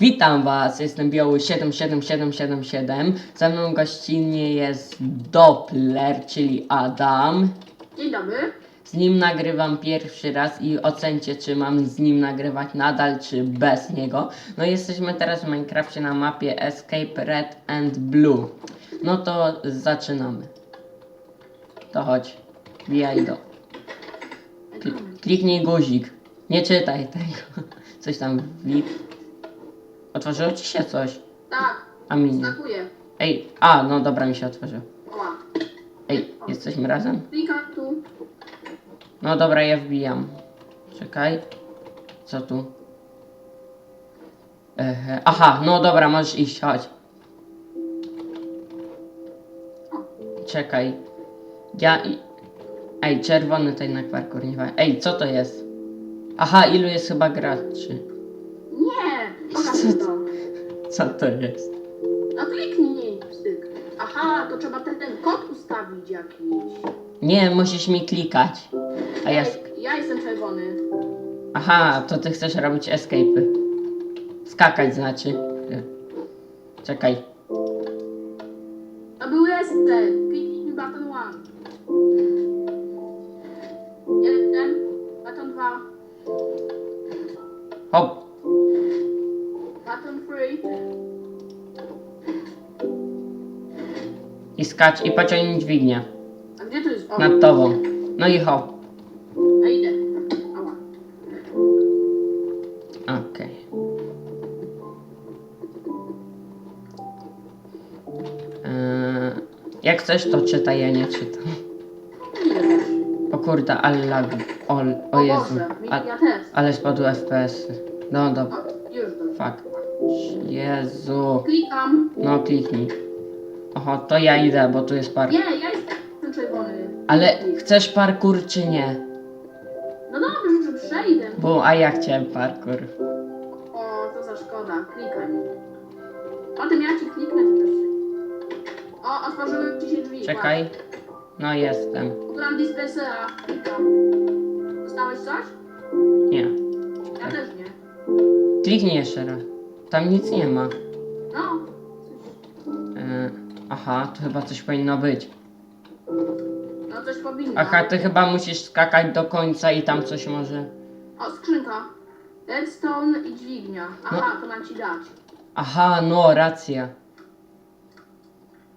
Witam Was, jestem Bioły 77777. Ze mną gościnnie jest Doppler, czyli Adam. Dzień dobry. Z nim nagrywam pierwszy raz i ocencie, czy mam z nim nagrywać nadal, czy bez niego. No jesteśmy teraz w Minecrafcie na mapie Escape Red and Blue. No to zaczynamy. To chodź, wbijaj do. Kli- Kliknij guzik. Nie czytaj tego. Coś tam wlip. Otworzyło ci się coś. Tak, A mi nie. Ej, a no dobra, mi się otworzyło. Oła. Ej, jesteśmy razem? Klikam tu. No dobra, ja wbijam. Czekaj. Co tu? Ehe. Aha, no dobra, możesz iść, chodź. Czekaj. Ja i... Ej, czerwony tutaj na parkour, nie fajnie. Ej, co to jest? Aha, ilu jest chyba graczy? Pokaż Co mi to? Co to jest? No kliknij, styk. Aha, to trzeba ten, ten kod ustawić jakiś. Nie, musisz mi klikać. A ja... Ej, ja jestem czerwony. Aha, to ty chcesz robić escape'y. Skakać znaczy. Czekaj. To był jestem. Kliknij button one. Jeden, button dwa, Hop. I skacz i pociągnij dźwignię. A gdzie tu jest? O, Nad tobą. No i hop. a idę. Ała. Okej. Eee, jak chcesz, to czytaj, ja nie czytam. Nie wiesz. O kurde, ale lag. O, o O Jezu. Boże, mi- A, ja też. ale spadły FPS. No dobra. O, już dobrze. Fuck. Jezu. Klikam. No kliknij. Oho, to ja idę, bo tu jest parkour. Nie, ja jestem czerwony. Ale chcesz parkour czy nie? No dobrze, może przejdę. Bo, a ja chciałem parkour. O, to za szkoda. Klikaj. Potem ja ci kliknę, też. O, otworzyły ci się drzwi. Czekaj. No jestem. Mam dispensera. Klikam. Dostałeś coś? Nie. Ja też nie. Kliknij jeszcze raz. Tam nic nie ma. No. E, aha, to chyba coś powinno być. No coś powinno. Aha, ty chyba musisz skakać do końca i tam coś może. O, skrzynka. Redstone i dźwignia. Aha, to mam ci dać. Aha, no, racja.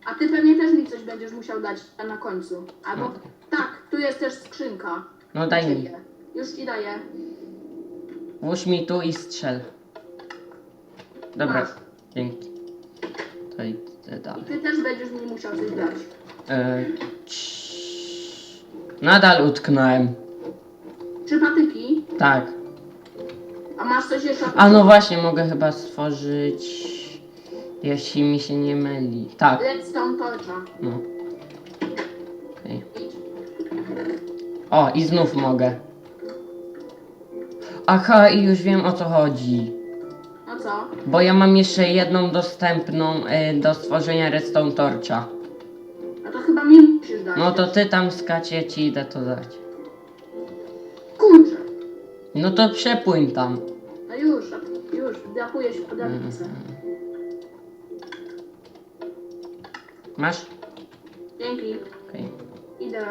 A ty pewnie też mi coś będziesz musiał dać tam na końcu. Albo... No. Tak, tu jest też skrzynka. No daj mi. Już ci daję. Włóż mi tu i strzel. Dobra, Masz. dzięki. To idę I dalej. ty też będziesz mi musiał coś dać. E, cii- Nadal utknąłem. Trzy patyki. Tak. A masz coś jeszcze? A no właśnie, mogę chyba stworzyć. Jeśli mi się nie myli. Tak, Redstone torcha. no. Okej. Idź. O, i znów mogę. Aha, i już wiem o co chodzi. Co? Bo ja mam jeszcze jedną dostępną y, do stworzenia redstone torcha. No to chyba mi musisz dać. No to ty tam skacie, ci idę to dać. Kurczę. No to przepłyń tam. No już, a- już. Wdrapuję się po drabince. Masz? Dzięki. Okej. Idę.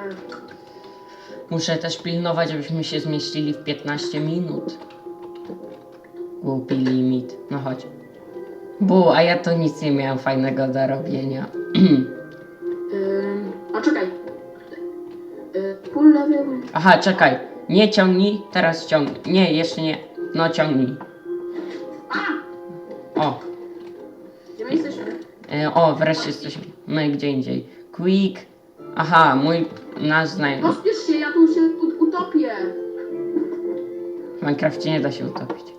Muszę też pilnować, żebyśmy się zmieścili w 15 minut. Głupi limit. No chodź. Bu, a ja to nic nie miałem fajnego do robienia. Ym, a czekaj. Yy, full level. Aha, czekaj. Nie ciągnij, teraz ciągnij. Nie, jeszcze nie. No ciągnij. A! O, Gdzie my jesteśmy? e, o, wreszcie jesteśmy. My gdzie indziej. Quick. Aha, mój nasz znajomy. Pospiesz się, ja tu się utopię. W Minecrafcie nie da się utopić.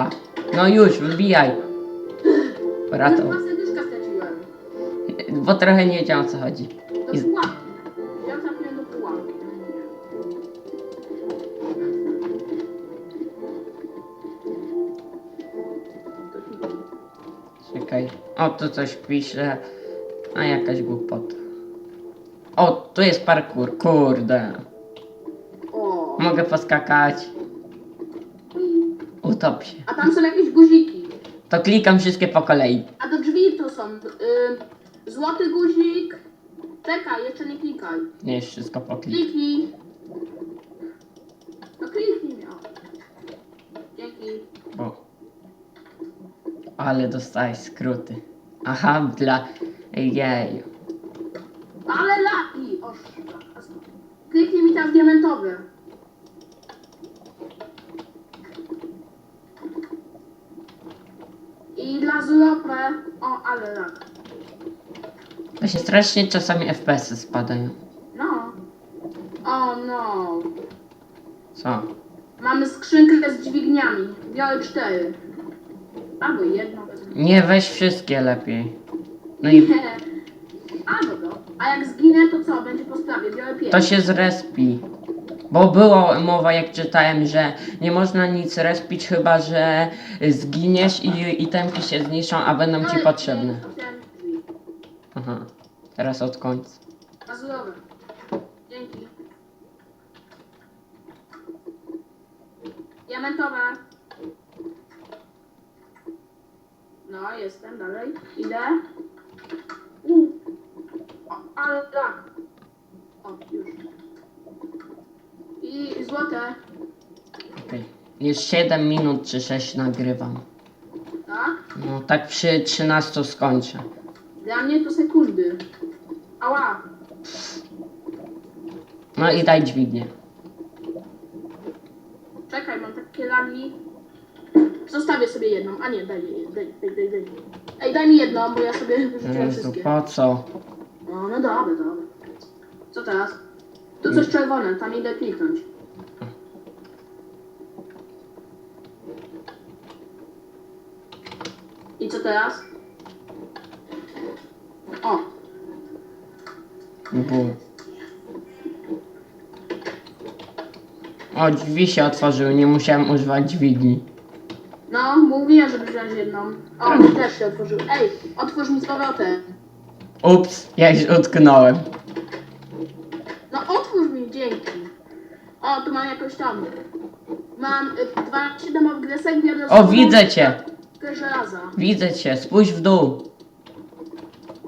Aha. No już, dwa serduszka straciłem. Bo trochę nie wiedziałem o co chodzi. Do I- pułapki. Ja trafiłem do pułapki. Czekaj. O, tu coś pisze. A jakaś głupota. O, tu jest parkour. Kurde. O. Mogę poskakać. Ut Utopię. A tam są jakieś guziki. To klikam wszystkie po kolei. A do drzwi to są y, złoty guzik. Czekaj, jeszcze nie klikaj. Nie, jest wszystko po klik. Kliknij. No kliknij miał. Dzięki. Bo... Ale dostałeś skróty. Aha, dla... Jeju. Ale laki! O, szlak. Kliknij mi tam w diamentowy. I dla złopę. O, ale lak. To się strasznie czasami FPS-y spadają. No. O no. Co? Mamy skrzynkę z dźwigniami. Białe cztery. Albo jedno. Nie, weź wszystkie lepiej. No i A dobra. A jak zginę, to co? Będzie po sprawie. Białe pięć. to się zrespi. Bo było mowa, jak czytałem, że nie można nic respić, chyba że zginiesz i itemki się zniszczą, a będą ci Ale- potrzebne. Otwieram drzwi. Aha, teraz od końca. Azurowe. Dzięki. Diamentowe. No, jestem dalej. Idę. U. O, ale tak. O, już. I złote. Okej. Już 7 minut czy 6 nagrywam. Tak? No tak przy 13 skończę. Dla mnie to sekundy. Ała. No i daj dźwignię. Czekaj, mam takie lagi. Zostawię sobie jedną. A nie, daj, jej, daj, daj, daj, daj. Ej, daj mi jedną, bo ja sobie wyrzuciłem Jezu, wszystkie. po co? No, no dobra, dobra. Co teraz? Tu coś czerwone, tam idę kliknąć. I co teraz? O, Bu. O, drzwi się otworzyły, nie musiałem używać dźwigni. no, mówiłem, żeby wziąć jedną. O, też się otworzył. Ej, otwórz mi z powrotem. Ups, ja już utknąłem. No, otwórz mi, dzięki. O, tu mam jakąś tam. Mam y, 12 domowych desek, wiadomo. O, widzę cię. żelaza. Widzę cię, spójrz w dół.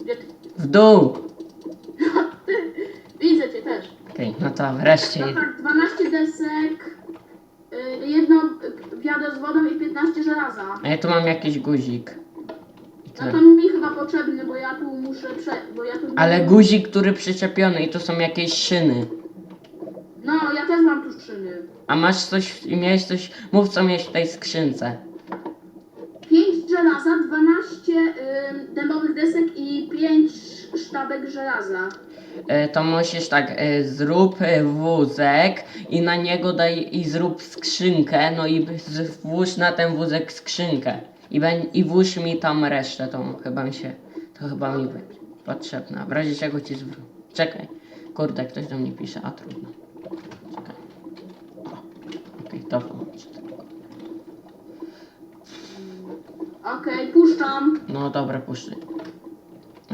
Gdzie ty? W dół. Okej, no to wreszcie. Tak, 12 desek, y, jedno y, wiadro z wodą i 15 żelaza. A ja tu mam jakiś guzik. I No to mi chyba potrzebny, bo ja tu muszę prze... bo ja tu... Ale guzik, który przyczepiony i tu są jakieś szyny. No, ja też mam tu skrzyny. A masz coś, miałeś coś, mów co miałeś w tej skrzynce. 5 żelaza, 12 y, dębowych desek i 5 sztabek żelaza. E, to musisz tak, e, zrób e, wózek i na niego daj i zrób skrzynkę, no i włóż na ten wózek skrzynkę. I, beń, I włóż mi tam resztę, to chyba mi się, to chyba mi będzie potrzebna. W razie czego ci zwrócę. Czekaj, kurde, ktoś do mnie pisze, a trudno. Czekaj. Okej, to wyłączę. Okej, puszczam. No dobra, puszczę.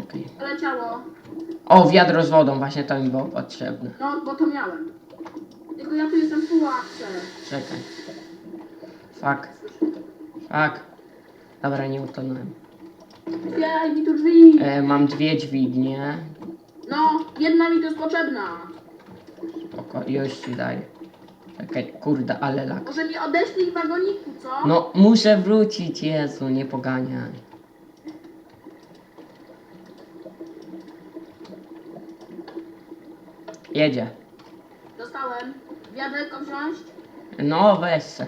Okej. Leciało. O, wiadro z wodą, właśnie to mi było potrzebne. No, bo to miałem. Tylko ja tu jestem w pułapce. Czekaj. Fuck. Fuck. Dobra, nie utonąłem. Otwieraj mi tu drzwi. E, mam dwie dźwignie. No, jedna mi tu jest potrzebna. Spoko, już ci daję. Czekaj, kurde, ale lak. Może mi odeślij wagoniku, co? No, muszę wrócić, Jezu, nie poganiaj. Jedzie. Dostałem. Wiaderko wziąć? No, weź se.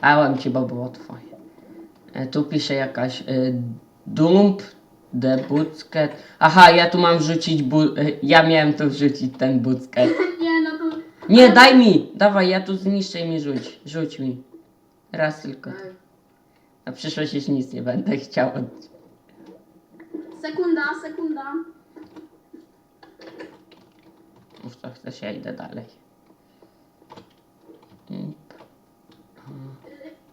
Dałem ci, bo było twoje. E, tu pisze jakaś y, dump, the bucket. Aha, ja tu mam wrzucić bu... Y, ja miałem tu wrzucić ten bucket. Nie, no to... Nie, daj mi! Dawaj, ja tu zniszczę i mi rzuć. Rzuć mi. Raz tylko. Ej. Na przyszłość już nic nie będę chciał. od- Sekunda, sekunda. Chcesz, ja idę dalej.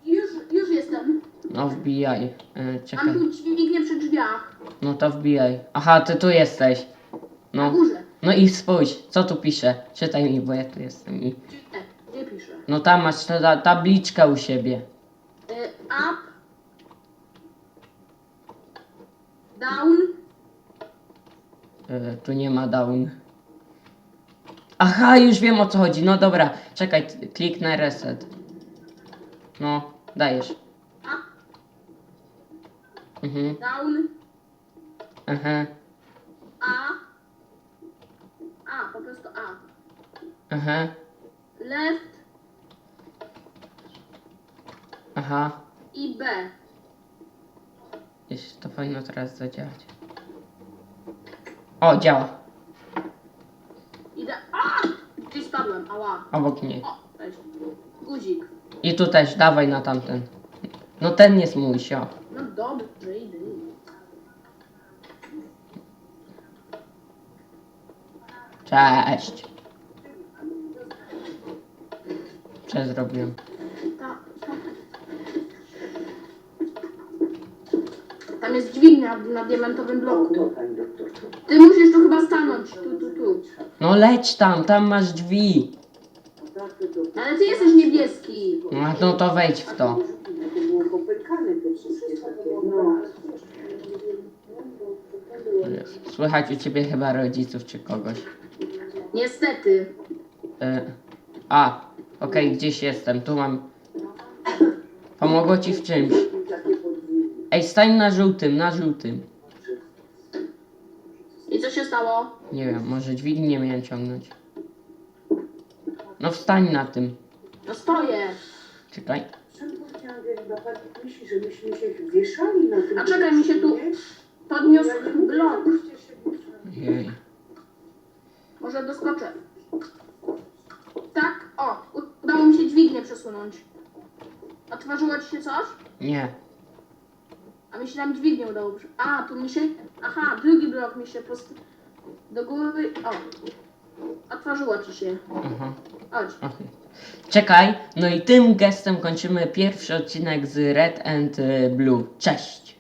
Już, już jestem. No wbijaj. E, Mam czekaj. tu dźwignię przy drzwiach. No to wbijaj. Aha, ty tu jesteś. Na No. górze. No i spójrz, co tu pisze? Czytaj mi, bo ja tu jestem. I... Gdzie, gdzie piszę? No tam masz ta, ta, tabliczkę u siebie. up, down, E, tu nie ma down. Aha, już wiem o co chodzi. No dobra, czekaj, kliknę reset. No, dajesz. Mhm, down, aha, A, A, po prostu A, aha, left aha. i B. Jeśli to powinno teraz zadziałać. O, działa. Idę, a, gdzieś spadłem, ała. Obok mnie. O, weź, guzik. I tu też, dawaj na tamten. No ten jest mój, sio. No dobrze, idę, idę. Cześć. Co zrobiłem? Ta, ta. Tam jest dźwignia na diamentowym bloku. Ty musisz tu chyba stanąć, tu, tu, tu. No leć tam, tam masz drzwi. Ale ty jesteś niebieski. No, no to wejdź w to. było popękane te wszystkie takie, no. Słychać u ciebie chyba rodziców czy kogoś. Niestety. Y, a, okej, gdzieś jestem, tu mam. Pomogło ci w czymś. Ej, stań na żółtym, na żółtym. I co się stało? Nie wiem, może dźwignię miałem ciągnąć. No wstań na tym. No stoję. Czekaj. Powiedziałam, że pani myśli, że myśmy się wieszali na tym. A czekaj, mi się tu podniósł wieszali. Jej. Może doskoczę. Tak, o, udało mi się dźwignię przesunąć. Otworzyło ci się coś? Nie. A mi się tam dźwignię udało. prze- A, tu mi się. Aha, drugi blok mi się post... Do góry. O. Otworzyło ci się. Aha. Chodź. Czekaj, no i tym gestem kończymy pierwszy odcinek z Red and y, Blue. Cześć!